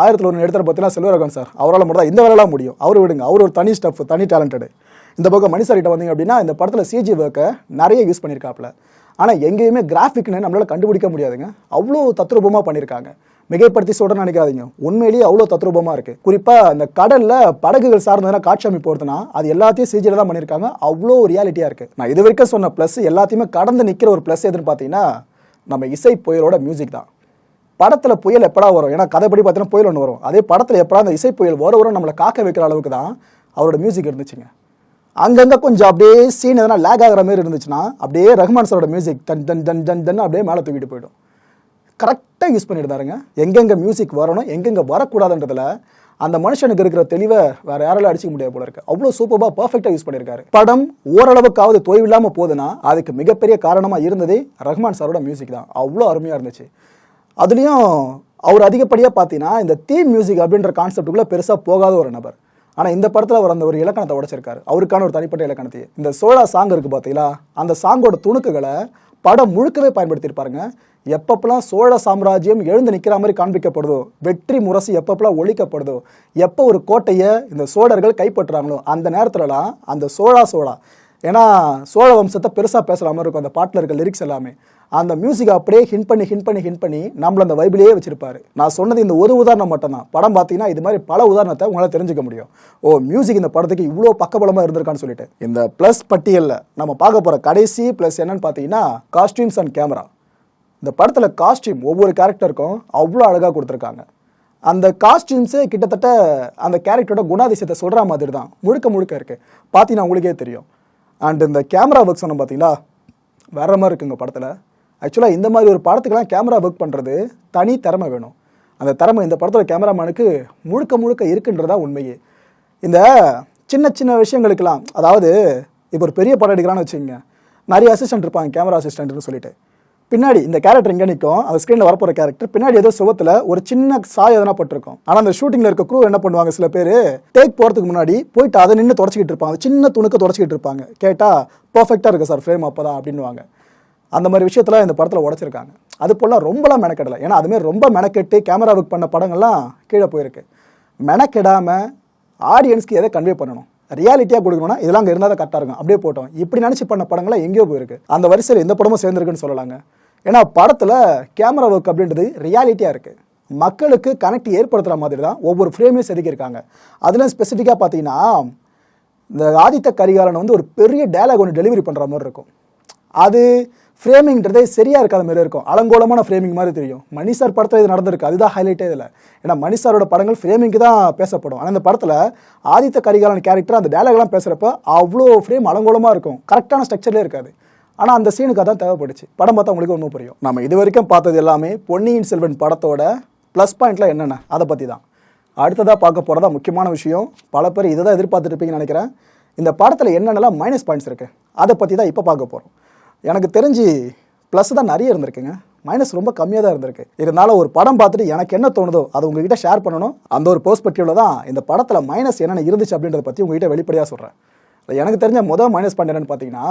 ஆயிரத்தில் ஒன்று எடுத்துகிற பார்த்தீங்கன்னா செல்வரகன் சார் அவரால் மட்டும் தான் இந்த வேலைலாம் முடியும். அவர் விடுங்க அவர் ஒரு தனி ஸ்டஃப் தனி டேலண்டடு இந்த பக்கம் மணி சார்கிட்ட வந்தீங்க அப்படின்னா இந்த படத்தில் சிஜி ஒர்க்கை நிறைய யூஸ் பண்ணியிருக்காப்புல ஆனால் எங்கேயுமே கிராஃபிக்னு நம்மளால் கண்டுபிடிக்க முடியாதுங்க. அவ்வளோ தத்ரூபமாக பண்ணியிருக்காங்க மிகைப்படுத்தி சொல்கிறேன்னு நினைக்காதீங்க. உண்மையிலேயே அவ்வளோ தத்ரூபமாக இருக்குது குறிப்பாக அந்த கடலில் படகுகள் சார்ந்ததுனா காட்சி அமைப்பு பொறுத்துனா அது எல்லாத்தையும் சிஜியில் தான் பண்ணியிருக்காங்க. அவ்வளோ ரியாலிட்டியாக இருக்குது நான் இது வரைக்கும் சொன்ன ப்ளஸ் எல்லாத்தையுமே கடந்து நிற்கிற ஒரு ப்ளஸ் எதுன்னு பார்த்தீங்கன்னா நம்ம இசை புயலோட மியூசிக் தான். படத்தில் புயல் எப்படா வரும்? ஏன்னா கதைப்படி பார்த்தீங்கன்னா புயல் ஒன்று வரும். அதே படத்தில் எப்படா அந்த இசை புயல் வர வரும் நம்மளை காக்க வைக்கிற அளவுக்கு தான் அவரோட மியூசிக் இருந்துச்சுங்க. அங்கங்கே கொஞ்சம் அப்படியே சீன் எதனா லேக் ஆகிற மாதிரி இருந்துச்சுன்னா அப்படியே ரஹ்மான் சாரோட மியூசிக் தன் தன் தன் தன் தன் அப்படியே மேலே தூக்கிட்டு போயிடும். கரெக்டாக யூஸ் பண்ணியிருந்தாருங்க எங்கெங்கே மியூசிக் வரணும் எங்கெங்கே வரக்கூடாதுன்றதுல அந்த மனுஷனுக்கு இருக்கிற தெளிவை வேற யாராலும் அடிச்சுக்க முடியாது போல இருக்கு. அவ்வளோ சூப்பராக பர்ஃபெக்டாக யூஸ் பண்ணியிருக்காரு படம் ஓரளவுக்காவது தொய்வில்லாமல் போகுதுன்னா அதுக்கு மிகப்பெரிய காரணமாக இருந்ததே ரஹ்மான் சாரோட மியூசிக் தான். அவ்வளோ அருமையாக இருந்துச்சு. அதுலேயும் அவர் அதிகப்படியாக பார்த்தீங்கன்னா இந்த தீம் மியூசிக் அப்படின்ற கான்செப்டுக்குள்ளே பெருசாக போகாத ஒரு நபர். ஆனால் இந்த படத்தில் அவர் அந்த ஒரு இலக்கணத்தை உடைச்சிருக்காரு. அவருக்கான ஒரு தனிப்பட்ட இலக்கணத்தையே. இந்த சோழா சாங் இருக்குது பார்த்தீங்களா அந்த சாங்கோட துணுக்குகளை படம் முழுக்கவே பயன்படுத்தியிருப்பாருங்க எப்பப்பெல்லாம் சோழ சாம்ராஜ்யம் எழுந்து நிற்கிற மாதிரி காண்பிக்கப்படுதோ வெற்றி முரசு எப்பப்பெல்லாம் ஒழிக்கப்படுதோ எப்போ ஒரு கோட்டையை இந்த சோழர்கள் கைப்பற்றுறாங்களோ அந்த நேரத்துலலாம் அந்த சோழா சோழா. ஏன்னா சோழ வம்சத்தை பெருசாக பேசுகிற மாதிரி இருக்கும் அந்த பாட்டில் இருக்க லிரிக்ஸ் எல்லாமே. அந்த மியூசிக் அப்படியே ஹின் பண்ணி ஹின் பண்ணி ஹின் பண்ணி நம்மள அந்த வைபிலேயே வச்சிருப்பாரு. நான் சொன்னது இந்த ஒரு உதாரணம் மட்டும்தான். படம் பார்த்தீங்கன்னா இது மாதிரி பல உதாரணத்தை உங்களால் தெரிஞ்சுக்க முடியும். ஓ மியூசிக் இந்த படத்துக்கு இவ்வளோ பக்கபலமாக இருந்திருக்கான்னு சொல்லிட்டு. இந்த ப்ளஸ் பட்டியலில் நம்ம பார்க்க போகிற கடைசி ப்ளஸ் என்னன்னு பார்த்தீங்கன்னா காஸ்டியூம்ஸ் அண்ட் கேமரா இந்த படத்தில் காஸ்டியூம் ஒவ்வொரு கேரக்டருக்கும் அவ்வளோ அழகாக கொடுத்துருக்காங்க. அந்த காஸ்டியூம்ஸே கிட்டத்தட்ட அந்த கேரக்டரோட குணாதிசயத்தை சொல்கிற மாதிரி தான் முழுக்க முழுக்க இருக்குது பார்த்தீங்கன்னா உங்களுக்கே தெரியும். அண்ட் இந்த கேமரா ஒர்க் சொன்னோம் பார்த்தீங்களா வேற மாதிரி இருக்குங்க படத்தில். ஆக்சுவலாக இந்த மாதிரி ஒரு படத்துக்கெல்லாம் கேமரா ஒர்க் பண்ணுறது தனி திறமை வேணும். அந்த திறமை இந்த படத்தோட கேமராமேனுக்கு முழுக்க முழுக்க இருக்குன்றதா உண்மையே. இந்த சின்ன சின்ன விஷயங்களுக்கெல்லாம் அதாவது இப்போ ஒரு பெரிய படம் எடுக்கிறான்னு வச்சுக்கோங்க. நிறைய அசிஸ்டன்ட் இருப்பாங்க கேமரா அசிஸ்டன்ட்னு சொல்லிட்டு. பின்னாடி இந்த கேரக்டர் இங்கே நிற்கும் அந்த ஸ்க்ரீனில் வரப்போகிற கேரக்டர் பின்னாடி ஏதோ சுவத்தில் ஒரு சின்ன சாய் எதனா பட்டிருக்கும். ஆனால் அந்த ஷூட்டிங்கில் இருக்க க்ரூ என்ன பண்ணுவாங்க சில பேர் டேக் போகிறதுக்கு முன்னாடி போயிட்டு அதை நின்று தொடச்சிக்கிட்டு இருப்பாங்க. சின்ன துணுக்க தொடச்சிக்கிட்டு இருப்பாங்க. கேட்டால் பர்ஃபெக்டாக இருக்குது சார் ஃப்ரேம் அப்போ தான் அப்படின்வாங்க அந்த மாதிரி விஷயத்தில் இந்த படத்தில் உடச்சிருக்காங்க. அது போல் ரொம்பலாம் மெனக்கெடலை. ஏன்னா அதுமாரி ரொம்ப மெனக்கெட்டு கேமரா ஒர்க் பண்ண படங்கள்லாம் கீழே போயிருக்கு. மெனக்கெடாமல் ஆடியன்ஸ்க்கு எதை கன்வே பண்ணணும்? ரியாலிட்டியாக கொடுக்கணும்னா இதெல்லாம் அங்கே இருந்தால் தான் கரெக்டாக இருக்கும். அப்படியே போட்டோம். இப்படி நினச்சி பண்ண படங்கள்லாம் எங்கேயோ போயிருக்கு. அந்த வரிசையில் எந்த படமும் சேர்ந்துருக்குன்னு சொல்லலாங்க. ஏன்னா படத்தில் கேமரா ஒர்க் அப்படின்றது ரியாலிட்டியாக இருக்குது மக்களுக்கு கனெக்ட் ஏற்படுத்துகிற மாதிரி தான் ஒவ்வொரு ஃப்ரேமையும் செதுக்கியிருக்காங்க. அதில் ஸ்பெசிஃபிக்காக பார்த்தீங்கன்னா இந்த ஆதித்த கரிகாலன் வந்து ஒரு பெரிய டேலாக் ஒன்று டெலிவரி பண்ணுற மாதிரி இருக்கும். அது ஃப்ரேமிங்ன்றதே சரியாக இருக்காத மாதிரி இருக்கும். அலங்கோலமான ஃப்ரேமிங் மாதிரி தெரியும். மணி சார் படத்தில் இது நடந்திருக்கு. அதுதான் ஹைலைட்டே இதில். ஏன்னா மணி சாரோட படங்கள் ஃப்ரேமிங்க்கு தான் பேசப்படும். ஆனால் இந்த படத்தில் ஆதித்த கரிகாலன் கேரக்டர் அந்த டேலாக்லாம் பேசுகிறப்ப அவ்வளோ ஃப்ரேம் அலங்கோலமாக இருக்கும். கரெக்டான ஸ்ட்ரக்சர்லேயே இருக்காது. ஆனால் அந்த சீனுக்கு அதான் தேவைப்படுச்சு. படம் பார்த்தா உங்களுக்கு ஒன்றும் புரியும். நம்ம இது வரைக்கும் பார்த்தது எல்லாமே பொன்னியின் செல்வன் படத்தோட ப்ளஸ் பாயிண்ட்லாம் என்னென்ன? அதை பற்றி தான் அடுத்ததாக பார்க்க போகிறதா முக்கியமான விஷயம். பல பேர் இதை தான் எதிர்பார்த்துருப்பீங்கன்னு நினைக்கிறேன். இந்த படத்தில் என்னென்னலாம் மைனஸ் பாயிண்ட்ஸ் இருக்குது அதை பற்றி தான் இப்போ பார்க்க போகிறோம் எனக்கு தெரிஞ்சு ப்ளஸ் தான் நிறைய இருந்திருக்குங்க. மைனஸ் ரொம்ப கம்மியாக தான் இருந்திருக்கு. இருந்தாலும் ஒரு படம் பார்த்துட்டு எனக்கு என்ன தோணுதோ அதை உங்ககிட்ட ஷேர் பண்ணணும். அந்த ஒரு பெர்ஸ்பெக்டிவில் தான் இந்த படத்தில் மைனஸ் என்னென்ன இருந்துச்சு அப்படின்றத பற்றி உங்ககிட்ட வெளிப்படையாக சொல்கிறேன் எனக்கு தெரிஞ்ச முதல் மைனஸ் பாயிண்ட் என்னென்னு பார்த்தீங்கன்னா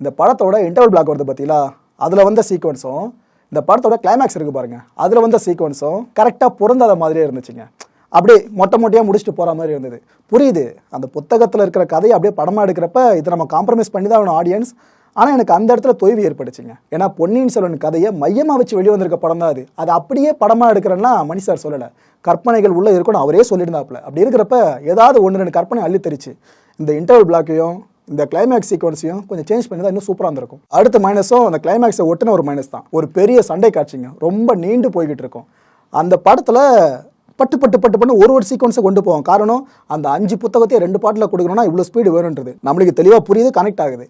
இந்த படத்தோட இன்டர்வல் பிளாக் வருது பார்த்தீங்களா அதில் வந்த சீக்வன்ஸும் இந்த படத்தோட கிளைமேக்ஸ் இருக்குது பாருங்கள் அதில் வந்த சீக்வன்ஸும் கரெக்டாக பொருந்தாத மாதிரியே இருந்துச்சுங்க. அப்படியே மொட்டை மொட்டையாக முடிச்சுட்டு போகிற மாதிரி இருந்தது. புரியுது. அந்த புத்தகத்தில் இருக்கிற கதையை அப்படியே படமாக எடுக்கிறப்ப இதை நம்ம காம்ப்ரமைஸ் பண்ணி தான் ஆடியன்ஸ் ஆனால் எனக்கு அந்த இடத்துல தொய்வு ஏற்பட்டுச்சுங்க. ஏன்னா பொன்னியின் செல்வன் கதையை மையமாக வச்சு வெளியே வந்திருக்க படம் தான் அது. அது அப்படியே படமாக எடுக்கிறேன்னா மணி சார் சொல்லலை. கற்பனைகள் உள்ளே இருக்கணும் அவரே சொல்லியிருந்தாப்புல. அப்படி இருக்கிறப்ப ஏதாவது ஒன்று ரெண்டு கற்பனை அள்ளி தெரிச்சு. இந்த இன்டர்வல் பிளாக்கையும் இந்த கிளைமேக்ஸ் சீக்வன்ஸையும் கொஞ்சம் சேஞ்ச் பண்ணி தான் இன்னும் சூப்பராக இருந்திருக்கும். அடுத்த மைனஸும் அந்த கிளைமேக்ஸை ஒட்டின ஒரு மைனஸ் தான். ஒரு பெரிய சண்டை காட்சிங்க. ரொம்ப நீண்டு போய்கிட்டு இருக்கும். அந்த படத்தில் பட்டு பட்டு பட்டு பண்ணு ஒரு ஒரு சீக்வன்ஸை கொண்டு போவோம். காரணம் அந்த அஞ்சு புத்தகத்தையும் ரெண்டு பாட்டில் கொடுக்கணும்னா இவ்வளோ ஸ்பீடு வேணுன்றது. நம்மளுக்கு தெளிவாக புரியுது கனெக்ட் ஆகுது.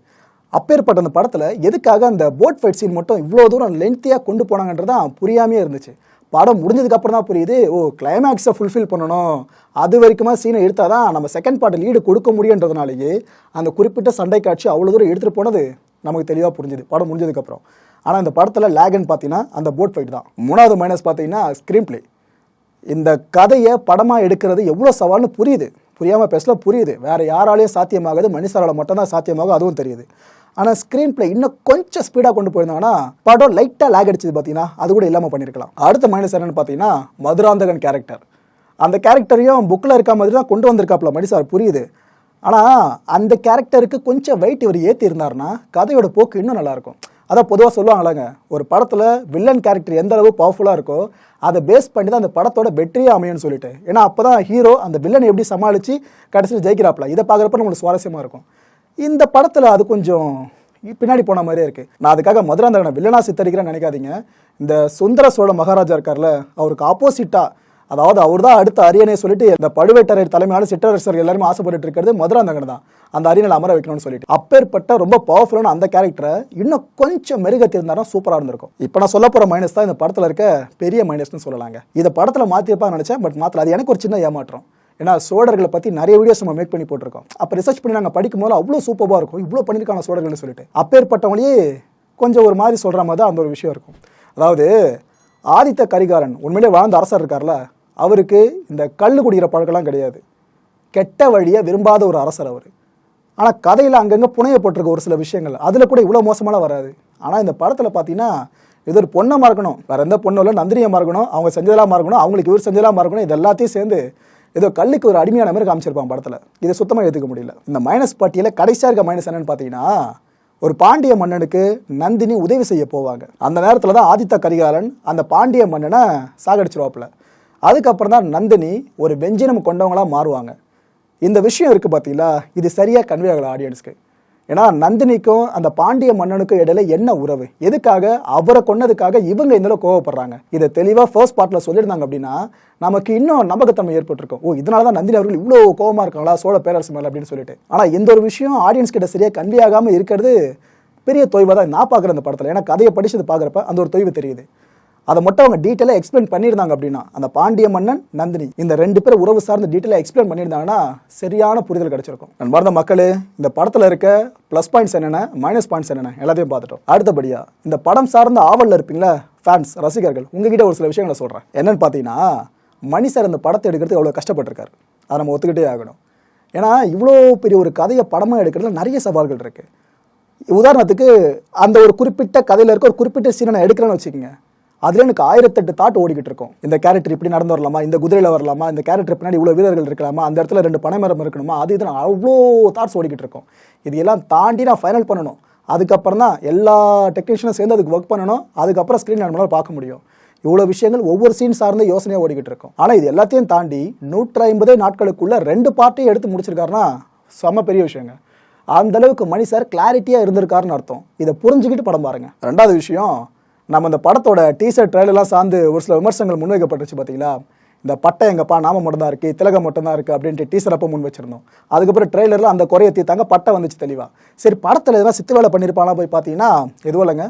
அப்பேற்பட்ட அந்த படத்தில் எதுக்காக அந்த போட் ஃபைட் சீன் மட்டும் இவ்வளோ தூரம் லென்த்தியாக கொண்டு போனாங்கன்றது தான் புரியாமையே இருந்துச்சு. படம் முடிஞ்சதுக்கப்புறம் தான் புரியுது ஓ கிளைமேக்ஸை ஃபுல்ஃபில் பண்ணணும். அது வரைக்குமா சீனை எடுத்தால் தான் நம்ம செகண்ட் பார்ட் லீடு கொடுக்க முடியுன்றதுனாலேயே அந்த குறிப்பிட்ட சண்டை காட்சி அவ்வளோ தூரம் எடுத்துகிட்டு போனது நமக்கு தெளிவாக புரிஞ்சுது படம் முடிஞ்சதுக்கப்புறம் ஆனால் இந்த படத்தில் லேகன் பார்த்தீங்கன்னா அந்த போட் ஃபைட் தான். மூணாவது மைனஸ் பார்த்தீங்கன்னா ஸ்க்ரீன் ப்ளே இந்த கதையை படமாக எடுக்கிறது எவ்வளோ சவால்னு புரியுது. புரியாமல் பேசல புரியுது. வேறு யாராலையும் சாத்தியமாகுது மனுஷாரால் மட்டும்தான் சாத்தியமாகும் அதுவும் தெரியுது. ஆனால் ஸ்க்ரீன் பிளே இன்னும் கொஞ்சம் ஸ்பீடாக கொண்டு போயிருந்தாங்கன்னா படம் லைட்டாக லேக் அடிச்சது பார்த்தீங்கன்னா அது கூட இல்லாமல் பண்ணியிருக்கலாம் அடுத்த மைனஸ் என்னென்னு பார்த்தீங்கன்னா மதுராந்தகன் கேரக்டர் அந்த கேரக்டரையும் புக்கில் இருக்க மாதிரி தான் கொண்டு வந்திருக்காப்புல மணி சார் புரியுது. ஆனால் அந்த கேரக்டருக்கு கொஞ்சம் வெயிட் இவர் ஏற்றி இருந்தாருன்னா கதையோட போக்கு இன்னும் நல்லாயிருக்கும் அதான் பொதுவாக சொல்லுவாங்களாங்க ஒரு படத்தில் வில்லன் கேரக்டர் எந்த அளவு பவர்ஃபுல்லாக இருக்கோ அதை பேஸ் பண்ணி தான் அந்த படத்தோட வெற்றியே அமையும்னு சொல்லிட்டு. ஏன்னா அப்போ தான் ஹீரோ அந்த வில்லனை எப்படி சமாளித்து கடைசியில் ஜெயிக்கிறாப்புல. இதை பார்க்குறப்ப நம்மளுக்கு சுவாரஸ்யமாக இருக்கும். இந்த படத்தில் அது கொஞ்சம் பின்னாடி போன மாதிரியே இருக்குது நான் அதுக்காக மதுராந்தகனை வில்லனா சித்தரிக்கிறேன்னு நினைக்காதீங்க. இந்த சுந்தர சோழ மகாராஜா இருக்கார்ல அவருக்கு ஆப்போசிட்டாக அதாவது அவர் தான் அடுத்த அரியணை சொல்லிட்டு இந்த பழுவேட்டரையர் தலைமையான சிற்றரசர் எல்லாருமே ஆசைப்பட்டு இருக்கிறது மதுராந்தகன் தான். அந்த அரியணையில் அமர வைக்கணும்னு சொல்லிட்டு. அப்பேற்பட்ட ரொம்ப பவர்ஃபுல்லான அந்த கேரக்டரை இன்னும் கொஞ்சம் மெருகத்திருந்தாலும் சூப்பராக இருந்திருக்கும். இப்போ நான் சொல்ல போகிற மைனஸ் தான் இந்த படத்தில் இருக்க பெரிய மைனஸ்னு சொல்லலாங்க. இதை படத்தில் மாற்றிருப்பா நினச்சேன் பட் மாற்றல அது எனக்கு ஒரு சின்ன ஏமாற்றம். ஏன்னா சோழர்களை பற்றி நிறைய வீடியோஸ் நம்ம மேக் பண்ணி போட்டிருக்கோம். அப்போ ரிசர்ச் பண்ணி நாங்கள் படிக்கும் போது அவ்வளோ சூப்பராக இருக்கும். இவ்வளோ பண்ணியிருக்காங்க சோழர்கள்னு சொல்லிட்டு. அப்பேற்பட்டவங்களே கொஞ்சம் ஒரு மாதிரி சொல்கிற மாதிரி தான் அந்த ஒரு விஷயம் இருக்கும். அதாவது ஆதித்த கரிகாரன் உண்மையிலே வாழ்ந்த அரசர் இருக்கார்ல அவருக்கு இந்த கல் குடிக்கிற பழக்கம்லாம் கிடையாது. கெட்ட வழியை விரும்பாத ஒரு அரசர் அவர். ஆனால் கதையில் அங்கங்கே புனையப்பட்டிருக்க ஒரு சில விஷயங்கள். அதில் கூட இவ்வளோ மோசமாலாம் வராது. ஆனால் இந்த படத்தில் பார்த்தீங்கன்னா இது ஒரு பொண்ணை மறக்கணும். வேறு எந்த பொண்ணும் இல்லை நந்தினியை மறக்கணும் அவங்க செஞ்சதெல்லாம் மறக்கணும் அவங்களுக்கு இவர் செஞ்சதெல்லாம் மறக்கணும் இது எல்லாத்தையும் சேர்ந்து ஏதோ கல்லுக்கு ஒரு அடிமையான மாதிரி காமிச்சிருப்பான் படத்தில். இதை சுத்தமாக எடுத்துக்க முடியல. இந்த மைனஸ் பட்டியலில் கடைசியாக இருக்க மைனஸ் என்னன்னு பார்த்தீங்கன்னா ஒரு பாண்டிய மன்னனுக்கு நந்தினி உதவி செய்ய போவாங்க. அந்த நேரத்தில் தான் ஆதித்த கரிகாலன் அந்த பாண்டிய மன்னனை சாகடிச்சிருவாப்புல. அதுக்கப்புறம் தான் நந்தினி ஒரு வெஞ்சினம் கொண்டவங்களாக மாறுவாங்க. இந்த விஷயம் இருக்குது பார்த்தீங்களா இது சரியாக கன்வே ஆகல ஆடியன்ஸ்க்கு ஏன்னா நந்தினிக்கும் அந்த பாண்டிய மன்னனுக்கும் இடையில என்ன உறவு? எதுக்காக? அவரை கொன்னதுக்காக இவங்க இந்த கோவப்படுறாங்க. இதை தெளிவாக ஃபர்ஸ்ட் பார்ட்டில் சொல்லியிருந்தாங்க அப்படின்னா நமக்கு இன்னும் நம்பகத்தன்மை ஏற்பட்டிருக்கும். ஓ இதனால தான் நந்தினி அவர்கள் இவ்வளோ கோவமாக இருக்காங்களா? சோழ பேரரசு மேலே அப்படின்னு சொல்லிட்டு. ஆனால் எந்த ஒரு விஷயம் ஆடியன்ஸ் கிட்ட சரியாக கன்வே ஆகாமல் இருக்கிறது பெரிய தொய்வாக தான் நான் பார்க்குறேன் அந்த படத்தில். ஏன்னா கதையை படிச்சது பார்க்குறப்ப அந்த ஒரு தொய்வு தெரியுது. அதை மட்டும் அவங்க டீட்டெயிலாக எக்ஸ்பிளைன் பண்ணியிருந்தாங்க அப்படின்னா அந்த பாண்டிய மன்னன் நந்தினி இந்த ரெண்டு பேரும் உறவு சார்ந்த டீட்டெயிலாக எக்ஸ்பிளைன் பண்ணியிருந்தாங்கன்னா சரியான புரிதல் கிடைச்சிருக்கும். நண்பார்ந்த மறந்த மக்களே இந்த படத்தில் இருக்க ப்ளஸ் பாயிண்ட்ஸ் என்னென்ன மைனஸ் பாயிண்ட்ஸ் என்னென்ன எல்லாத்தையும் பார்த்துட்டோம். அடுத்தபடியாக இந்த படம் சார்ந்த ஆவலில் இருப்பீங்களா ஃபேன்ஸ் ரசிகர்கள் உங்ககிட்ட ஒரு சில விஷயங்களை சொல்கிறேன் என்னென்னு பார்த்தீங்கன்னா மணி சார் இந்த படத்தை எடுக்கிறதுக்கு அவ்வளோ கஷ்டப்பட்டிருக்காரு. அதை நம்ம ஒத்துக்கிட்டே ஆகணும். ஏன்னா இவ்வளோ பெரிய ஒரு கதையை படமாக எடுக்கிறதுல நிறைய சவால்கள் இருக்குது உதாரணத்துக்கு அந்த ஒரு குறிப்பிட்ட கதையில் இருக்க ஒரு குறிப்பிட்ட சீனை நான் எடுக்கிறேன்னு வச்சுக்கோங்க. அதுல எனக்கு ஆயிரத்தெட்டு தாட் ஓடிக்கிட்டு இருக்கும். இந்த கேரக்டர் இப்படி நடந்து வரலாமா? இந்த குதிரையில் வரலாமா? இந்த கேரக்டர் பின்னாடி இவ்வளோ வீரர்கள் இருக்கலாமா? அந்த இடத்துல ரெண்டு பனைமரம் இருக்கணுமா? அது இதில் அவ்வளோ தாட்ஸ் ஓடிக்கிட்டு இருக்கும். இது எல்லாம் தாண்டி நான் ஃபைனல் பண்ணணும். அதுக்கப்புறம் தான் எல்லா டெக்னீஷியனும் சேர்ந்து அதுக்கு ஒர்க் பண்ணணும். அதுக்கப்புறம் ஸ்க்ரீன் நம்மளால் பார்க்க முடியும். இவ்வளோ விஷயங்கள் ஒவ்வொரு சீன் சார்ந்த யோசனையாக ஓடிக்கிட்டு இருக்கும். ஆனால் இது எல்லாத்தையும் தாண்டி நூற்றி ஐம்பதே நாட்களுக்குள்ள ரெண்டு பார்ட்டையும் எடுத்து முடிச்சிருக்காருன்னா செம்ம பெரிய விஷயங்க. அந்த அளவுக்கு மணி சார் கிளாரிட்டியாக இருந்திருக்காருன்னு அர்த்தம். இதை புரிஞ்சுக்கிட்டு படம் பாருங்க. ரெண்டாவது விஷயம் நம்ம இந்த படத்தோட டீசர் ட்ரெயிலெலாம் சார்ந்து ஒரு சில விமர்சனங்கள் முன்வைக்கப்பட்டுச்சு பார்த்தீங்களா? இந்த பட்டை எங்கப்பா நாம மட்டும் தான் இருக்குது திலகம் மட்டும் தான் இருக்குது அப்படின்ட்டு டீசர் அப்போ முன் வச்சிருந்தோம். அதுக்கப்புறம் ட்ரெய்லரில் அந்த குறைய தீர்த்தாங்க பட்டை வந்துச்சு தெளிவாக சரி படத்தில் எதனா சித்து வேலை பண்ணியிருப்பானா போய் பார்த்தீங்கன்னா எதுவும் இல்லைங்க.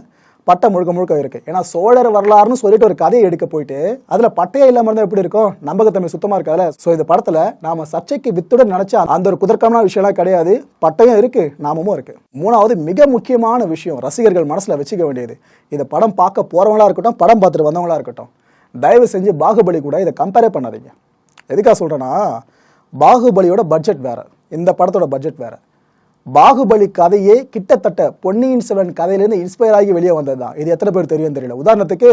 பட்டை முழுக்க முழுக்க இருக்குது ஏன்னா சோழர் வரலாறுன்னு சொல்லிட்டு ஒரு கதையை எடுக்க போயிட்டு அதில் பட்டையே இல்லாமல் இருந்தால் எப்படி இருக்கும்? நம்பகத்தன்மை சுத்தமாக இருக்காதுல ஸோ இந்த படத்தில் நாம சர்ச்சைக்கு வித்துடன் நினச்சா அந்த ஒரு குதர்க்கமான விஷயம்லாம் கிடையாது. பட்டையும் இருக்குது நாமமும் இருக்குது மூணாவது மிக முக்கியமான விஷயம் ரசிகர்கள் மனசில் வச்சுக்க வேண்டியது. இந்த படம் பார்க்க போகிறவங்களா இருக்கட்டும் படம் பார்த்துட்டு வந்தவங்களா இருக்கட்டும் தயவு செஞ்சு பாகுபலி கூட இதை கம்பேரே பண்ணாதீங்க. எதுக்காக சொல்கிறேன்னா பாகுபலியோட பட்ஜெட் வேற. இந்த படத்தோட பட்ஜெட் வேற. பாகுபலி கதையே கிட்டத்தட்ட பொன்னியின் செல்வன் கதையிலேருந்து இன்ஸ்பயர் ஆகி வெளியே வந்தது தான் இது எத்தனை பேர் தெரியும் தெரியல. உதாரணத்துக்கு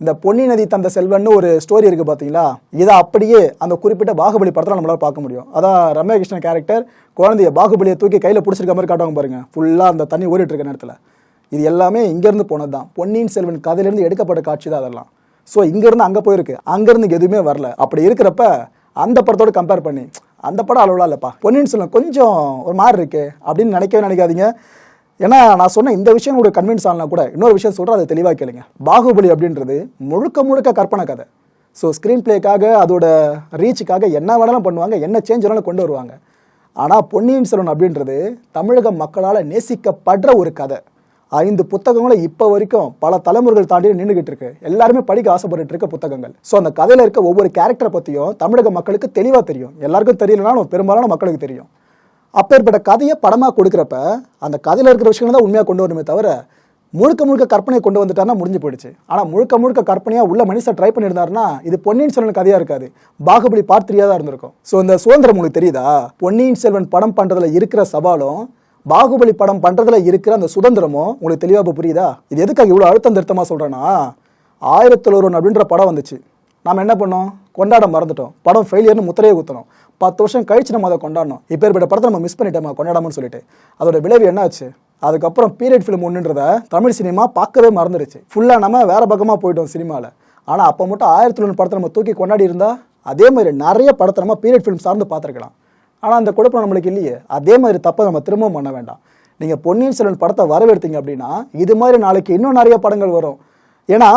இந்த பொன்னி நதி தந்த செல்வன்னு ஒரு ஸ்டோரி இருக்குது பார்த்தீங்களா? இதை அப்படியே அந்த குறிப்பிட்ட பாகுபலி படத்தில் நம்மளால் பார்க்க முடியும். அதான் ரம்யா கிருஷ்ணன் கேரக்டர் குழந்தைய பாகுபலியை தூக்கி கையில் பிடிச்சிருக்க மாதிரி காட்டுவாங்க பாருங்க. ஃபுல்லாக அந்த தண்ணி ஓடிட்டு இருக்க நேரத்தில். இது எல்லாமே இங்கேருந்து போனது தான் பொன்னியின் செல்வன் கதையிலேருந்து எடுக்கப்பட்ட காட்சி தான் அதெல்லாம். ஸோ இங்கேருந்து அங்கே போயிருக்கு. அங்கேருந்து எதுவுமே வரல. அப்படி இருக்கிறப்ப அந்த படத்தோட கம்பேர் பண்ணி அந்த படம் அளவுலாம் இல்லைப்பா. பொன்னியின் செல்வன் கொஞ்சம் ஒரு மாதிரி இருக்குது அப்படின்னு நினைக்கவே நினைக்காதீங்க. ஏன்னா நான் சொன்ன இந்த விஷயம் உங்களுக்கு கன்வின்ஸ் ஆனால் கூட இன்னொரு விஷயம் சொல்கிறேன் அதை தெளிவாக கேளுங்க. பாகுபலி அப்படின்றது முழுக்க முழுக்க கற்பனை கதை. ஸோ ஸ்க்ரீன் பிளேக்காக அதோட ரீச்சுக்காக என்ன வேணாலும் பண்ணுவாங்க என்ன சேஞ்ச் வேணாலும் கொண்டு வருவாங்க. ஆனால் பொன்னியின் செல்வன் அப்படின்றது தமிழக மக்களால் நேசிக்கப்படுற ஒரு கதை. ஐந்து புத்தகங்களும் இப்போ வரைக்கும் பல தலைமுறைகள் தாண்டி நின்றுகிட்டு இருக்கு. எல்லாருமே படிக்க ஆசைப்பட்டு இருக்க புத்தகங்கள். ஸோ அந்த கதையில் இருக்க ஒவ்வொரு கேரக்டரை பற்றியும் தமிழக மக்களுக்கு தெளிவாக தெரியும். எல்லாருக்கும் தெரியலனாலும் பெரும்பாலான மக்களுக்கு தெரியும். அப்பேற்பட்ட கதையை படமாக கொடுக்குறப்ப அந்த கதையில் இருக்கிற விஷயங்கள் தான் உண்மையாக கொண்டு வரணுமே தவிர முழுக்க முழுக்க கற்பனையை கொண்டு வந்துட்டான்னா முடிஞ்சு போயிடுச்சு. ஆனால் முழுக்க முழுக்க கற்பனையாக உள்ள மனுஷன் ட்ரை பண்ணியிருந்தாருன்னா இது பொன்னியின் செல்வன் கதையாக இருக்காது. பாகுபலி பார்ட் தான் இருந்திருக்கும். ஸோ இந்த சுதந்திரம் உங்களுக்கு தெரியுதா? பொன்னியின் செல்வன் படம் பண்ணுறதுல இருக்கிற சவாலும் பாகுபலி படம் பண்ணுறதுல இருக்கிற அந்த சுதந்திரமும் உங்களுக்கு தெளிவாக இப்போ புரியுதா? இது எதுக்காக இவ்வளோ அழுத்தம் திருத்தமாக சொல்கிறேன்னா ஆயிரத்தில் ஒருவன் அப்படின்ற படம் வந்துச்சு. நாம் என்ன பண்ணோம்? கொண்டாட மறந்துட்டோம். படம் ஃபெயிலியர்னு முத்திரையை குத்தணும் பத்து வருஷம் கழிச்சு நம்ம அதை கொண்டாடணும். இப்பேற்பட்ட படத்தை நம்ம மிஸ் பண்ணிட்டோமா? கொண்டாடாமன்னு சொல்லிட்டு. அதோட விளைவு என்னாச்சு? அதுக்கப்புறம் பீரியட் ஃபிலிம் ஒன்றுன்றத தமிழ் சினிமா பார்க்கவே மறந்துடுச்சு. ஃபுல்லாக நம்ம வேறு பக்கமாக போயிட்டோம் சினிமாவில் ஆனால் அப்போ மட்டும் ஆயிரத்தி ஒன்று படத்தை நம்ம தூக்கி கொண்டாடி இருந்தால் அதே மாதிரி நிறைய படத்தை நம்ம பீரியட் ஃபிலிம் சார்ந்து பார்த்துருக்கலாம். ஆனால் அந்த குழப்பம் நம்மளுக்கு இல்லையே. அதே மாதிரி தப்பை நம்ம திரும்பவும் பண்ண வேண்டாம். நீங்கள் பொன்னியின் செல்வன் படத்தை வரவேடுத்தீங்க அப்படின்னா இது மாதிரி நாளைக்கு இன்னும் நிறைய படங்கள் வரும். ஏன்னா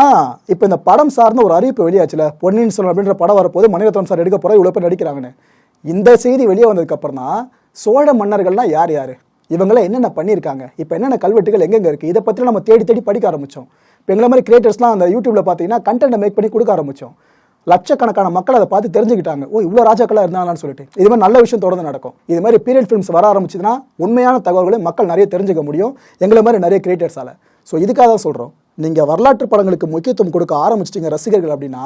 இப்போ இந்த படம் சார்ந்த ஒரு அறிவிப்பு வெளியாச்சுல பொன்னியின் செல்வன் அப்படின்ற படம் வரப்போது மணிரத்னம் சார் எடுக்க போகிற இவ்வளோ பேர் நடிக்கிறாங்கன்னு. இந்த செய்தி வெளியே வந்ததுக்கப்புறம் தான் சோழ மன்னர்கள்லாம் யார் யார்? இவங்களாம் என்னென்ன பண்ணியிருக்காங்க? இப்போ என்னென்ன கல்வெட்டுகள் எங்கெங்கே இருக்குது இதை பற்றி நம்ம தேடி தேடி படிக்க ஆரம்பித்தோம் இப்போ எங்களை மாதிரி கிரியேட்டர்ஸ்லாம் அந்த யூடியூப்பில் பார்த்தீங்கன்னா கண்டென்ட்டை மேக் பண்ணி கொடுக்க ஆரம்பித்தோம் லட்சக்கணக்கான மக்கள் அதை பார்த்து தெரிஞ்சுக்கிட்டாங்க. ஓ இவ்வளோ ராஜாக்களாக இருந்தாங்களான்னு சொல்லிட்டு. இது மாதிரி நல்ல விஷயம் தொடர்ந்து நடக்கும். இது மாதிரி பீரியட் ஃபிலிம்ஸ் வர ஆரம்பிச்சதுன்னா உண்மையான தகவல்களை மக்கள் நிறைய தெரிஞ்சுக்க முடியும். எங்களை மாதிரி நிறைய கிரியேட்டர்ஸால் ஸோ இதுக்காக தான் சொல்கிறோம் நீங்கள் வரலாற்று படங்களுக்கு முக்கியத்துவம் கொடுக்க ஆரம்பிச்சிட்டிங்க ரசிகர்கள் அப்படின்னா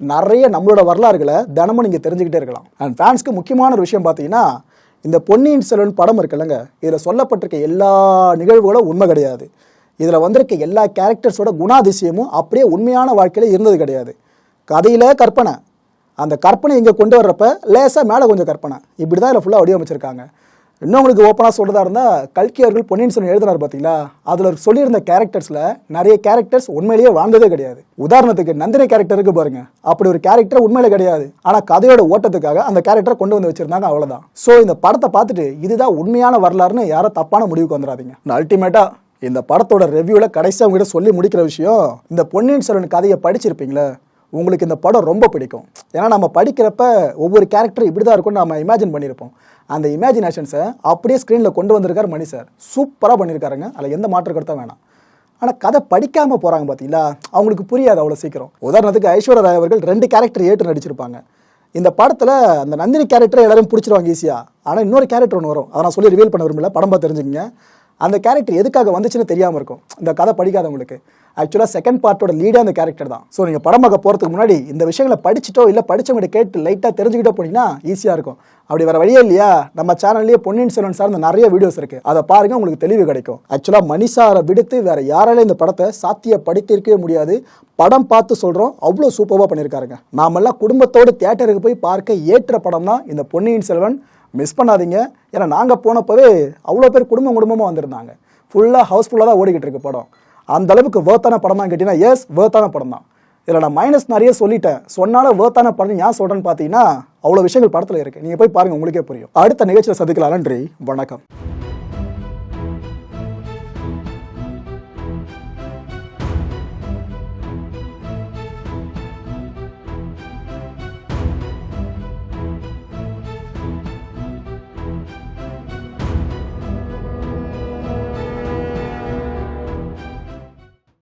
நிறைய நம்மளோட வரலாறுகளை தினமும் நீங்கள் தெரிஞ்சுக்கிட்டே இருக்கலாம். அண்ட் ஃபேன்ஸ்க்கு முக்கியமான ஒரு விஷயம் பார்த்தீங்கன்னா இந்த பொன்னியின் செல்வன் படம் இருக்குல்லங்க இதில் சொல்லப்பட்டிருக்க எல்லா நிகழ்வுகளும் உண்மை கிடையாது. இதில் வந்திருக்க எல்லா கேரக்டர்ஸோட குணாதிசயமும் அப்படியே உண்மையான வாழ்க்கையில் இருந்தது கிடையாது. கதையில் கற்பனை. அந்த கற்பனை இங்கே கொண்டு வர்றப்ப லேசாக மேலே கொஞ்சம் கற்பனை. இப்படி தான் இதில் ஃபுல்லாக வடிவமைச்சிருக்காங்க. இன்னும் உங்களுக்கு ஓப்பனாக சொல்கிறதா இருந்தால் கல்கி அவர்கள் பொன்னியின் செல்வன் எழுதினார் பார்த்தீங்களா அதில் சொல்லியிருந்த கேரக்டர்ஸில் நிறைய கேரக்டர்ஸ் உண்மையிலேயே வாழ்ந்ததே கிடையாது. உதாரணத்துக்கு நந்தினி கேரக்டர் இருக்கு பாருங்கள் அப்படி ஒரு கேரக்டர் உண்மையில கிடையாது. ஆனால் கதையோட ஓட்டத்துக்காக அந்த கேரக்டரை கொண்டு வந்து வச்சுருந்தாங்க அவ்வளோதான் ஸோ இந்த படத்தை பார்த்துட்டு இதுதான் உண்மையான வரலாறுன்னு யாரும் தப்பான முடிவுக்கு வந்துடாதீங்க. அல்டிமேட்டாக இந்த படத்தோட ரிவ்யூவில் கடைசியாக உங்ககிட்ட சொல்லி முடிக்கிற விஷயம் இந்த பொன்னியின் செல்வன் கதையை படிச்சிருப்பீங்களே? உங்களுக்கு இந்த படம் ரொம்ப பிடிக்கும். ஏன்னா நம்ம படிக்கிறப்ப ஒவ்வொரு கேரக்டர் இப்படி தான் இருக்கும்னு நம்ம இமேஜின் பண்ணியிருப்போம். அந்த இமேஜினேஷன்ஸை அப்படியே ஸ்க்ரீனில் கொண்டு வந்திருக்காரு மணி சார் சூப்பராக பண்ணியிருக்காருங்க. அதில் எந்த மாற்று கருத்தும் வேணாம். ஆனால் கதை படிக்காமல் போகிறாங்க பார்த்தீங்களா அவங்களுக்கு புரியாது அவ்வளோ சீக்கிரம். உதாரணத்துக்கு ஐஸ்வர்யா ராய் அவர்கள் ரெண்டு கேரக்டர் ஏற்று நடிச்சிருப்பாங்க. இந்த படத்தில் அந்த நந்தினி கேரக்டர் எல்லாரும் பிடிச்சிருவாங்க ஈஸியாக ஆனால் இன்னொரு கேரக்டர் ஒன்று வரும். அதை நான் சொல்லி ரிவீல் பண்ண விரும்பல. படம் பார்த்து தெரிஞ்சுக்கங்க. அந்த கேரக்டர் எதுக்காக வந்துச்சுன்னு தெரியாமல் இருக்கும். இந்த கதை படிக்காதவங்களுக்கு. ஆக்சுவலாக செகண்ட் பார்ட்டோட லீடே அந்த கேரக்டர் தான். ஸோ நீங்கள் படம் பார்க்க போகிறதுக்கு முன்னாடி இந்த விஷயங்களை படிச்சுட்டோ இல்லை படித்தவங்ககிட்ட கேட்டு லைட்டாக தெரிஞ்சுக்கிட்டோ போனீங்கன்னா ஈஸியாக இருக்கும். அப்படி வர வழியே இல்லையா? நம்ம சேனல்லேயே பொன்னியின் செல்வன் சார்ந்த நிறைய வீடியோஸ் இருக்குது அதை பாருங்கள் உங்களுக்கு தெளிவு கிடைக்கும். ஆக்சுவலாக மணிசாரை விடுத்து வேறு யாராலையும் இந்த படத்தை சாத்தியப்படுத்தியிருக்கவே முடியாது. படம் பார்த்து சொல்கிறோம் அவ்வளோ சூப்பராக பண்ணியிருக்காருங்க. நாமெல்லாம் குடும்பத்தோடு தியேட்டருக்கு போய் பார்க்க ஏற்ற படம் தான் இந்த பொன்னியின் செல்வன். மிஸ் பண்ணாதீங்க. ஏன்னா நாங்கள் போனப்பவே அவ்வளோ பேர் குடும்பம் குடும்பமாக வந்திருந்தாங்க. ஃபுல்லாக ஹவுஸ்ஃபுல்லாக தான் ஓடிக்கிட்டு இருக்கு படம். அந்த அளவுக்கு வேர்த்தான படமா கேட்டிங்கன்னா எஸ் வேர்த்தான படம் தான். இதில் நான் மைனஸ் நிறைய சொல்லிட்டேன். சொன்னாலும் வேர்த்தான படம் ஏன் சொல்கிறேன்னு பார்த்தீங்கன்னா அவ்வளோ விஷயங்கள் படத்தில் இருக்குது நீங்கள் போய் பாருங்கள் உங்களுக்கே புரியும். அடுத்த நிகழ்ச்சியில் சந்திக்கலாம். நன்றி. வணக்கம்.